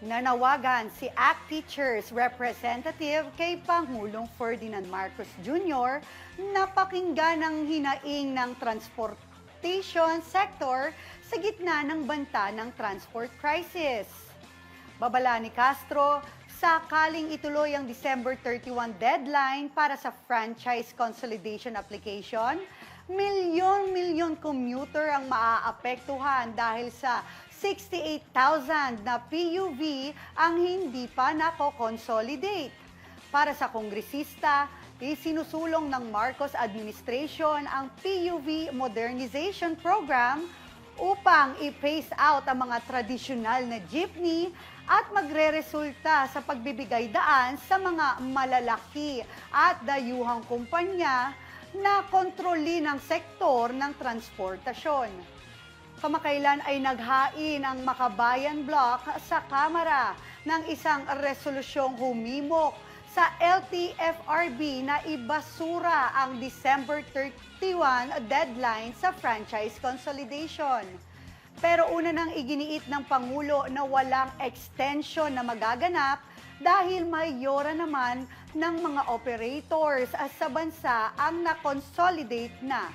Nanawagan si ACT Teachers Representative kay Pangulong Ferdinand Marcos Jr. na pakinggan ang hinaing ng transportation sector sa gitna ng banta ng transport crisis. Babala ni Castro, sakaling ituloy ang December 31 deadline para sa franchise consolidation application, milyon-milyon commuter ang maaapektuhan dahil sa 68,000 na PUV ang hindi pa nako-consolidate. Para sa kongresista, isinusulong ng Marcos administration ang PUV Modernization Program upang i-phase out ang mga tradisyonal na jeepney at magre-resulta sa pagbibigay daan sa mga malalaki at dayuhang kumpanya na kontrolin ang sektor ng transportasyon. Kamakailan ay naghain ang Makabayan Block sa Kamara ng isang resolusyong humimok sa LTFRB na ibasura ang December 31 deadline sa franchise consolidation. Pero una nang iginiit ng Pangulo na walang extension na magaganap dahil mayora naman ng mga operators sa bansa ang na-consolidate na